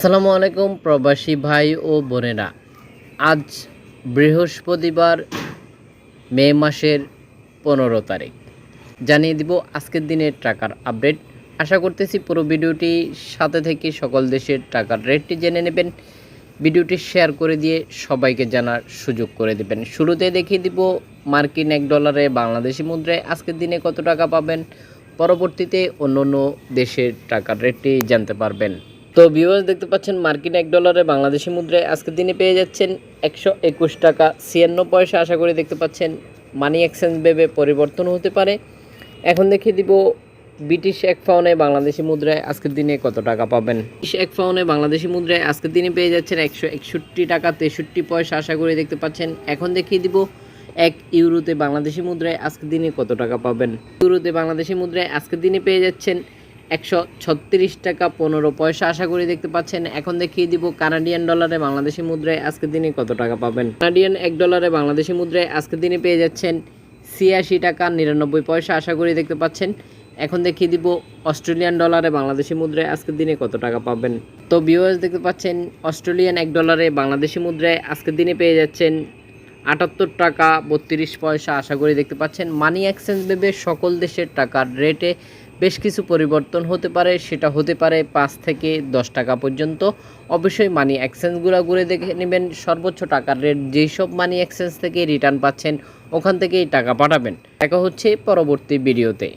আসসালামু আলাইকুম, প্রবাসী ভাই ও বোনেরা। আজ বৃহস্পতিবার মে মাসের পনেরো তারিখ। জানিয়ে দিব আজকের দিনের টাকার আপডেট। আশা করতেছি পুরো ভিডিওটি সাথে থেকে সকল দেশের টাকার রেটটি জেনে নেবেন। ভিডিওটি শেয়ার করে দিয়ে সবাইকে জানার সুযোগ করে দেবেন। শুরুতে দেখিয়ে দিব মার্কিন এক ডলারে বাংলাদেশি মুদ্রায় আজকের দিনে কত টাকা পাবেন। পরবর্তীতে অন্য অন্য দেশের টাকার রেটটি জানতে পারবেন। তো ভিউয়ার্স দেখতে পাচ্ছেন মার্কিন এক ডলারে বাংলাদেশি মুদ্রায় আজকের দিনে পেয়ে যাচ্ছেন একশো একুশ টাকা। ছিয়ান্ন পয়সা আশা করি দেখতে পাচ্ছেন মানি এক্সচেঞ্জ ভেবে পরিবর্তন হতে পারে। এখন দেখিয়ে দিব ব্রিটিশ এক ফাউনে বাংলাদেশি মুদ্রায় আজকের দিনে কত টাকা পাবেন। ব্রিটিশ এক ফাউনে বাংলাদেশি মুদ্রায় আজকের দিনে পেয়ে যাচ্ছেন একশো একষট্টি টাকা, তেষট্টি পয়সা আশা করি দেখতে পাচ্ছেন। এখন দেখিয়ে দিব এক ইউরোতে বাংলাদেশি মুদ্রায় আজকের দিনে কত টাকা পাবেন। ইউরোতে বাংলাদেশি মুদ্রায় আজকের দিনে পেয়ে যাচ্ছেন একশো ছত্রিশ টাকা পনেরো পয়সা আশা করি দেখতে পাচ্ছেন। এখন দেখিয়ে দিব কানাডিয়ান ডলারে বাংলাদেশি মুদ্রায় আজকের দিনে কত টাকা পাবেন। কানাডিয়ান এক ডলারে বাংলাদেশি মুদ্রায় আজকের দিনে পেয়ে যাচ্ছেন ছিয়াশি টাকা নিরানব্বই পয়সা আশা করি দেখতে পাচ্ছেন। এখন দেখিয়ে দিব অস্ট্রেলিয়ান ডলারে বাংলাদেশি মুদ্রায় আজকের দিনে কত টাকা পাবেন। তো ভিউয়ার্স দেখতে পাচ্ছেন, অস্ট্রেলিয়ান এক ডলারে বাংলাদেশি মুদ্রায় আজকের দিনে পেয়ে যাচ্ছেন আটাত্তর টাকা বত্রিশ পয়সা আশা করি দেখতে পাচ্ছেন। মানি এক্সচেঞ্জ ভেবে সকল দেশের টাকার রেটে বেশ কিছু পরিবর্তন হতে পারে, সেটা হতে পারে পাঁচ থেকে দশ টাকা পর্যন্ত। অবশ্যই মানি এক্সচেঞ্জগুলো ঘুরে দেখে নেবেন, সর্বোচ্চ টাকার রেট যেই সব মানি এক্সচেঞ্জ থেকে রিটার্ন পাচ্ছেন, ওখান থেকেই টাকা পাঠাবেন। দেখা হচ্ছে পরবর্তী ভিডিওতে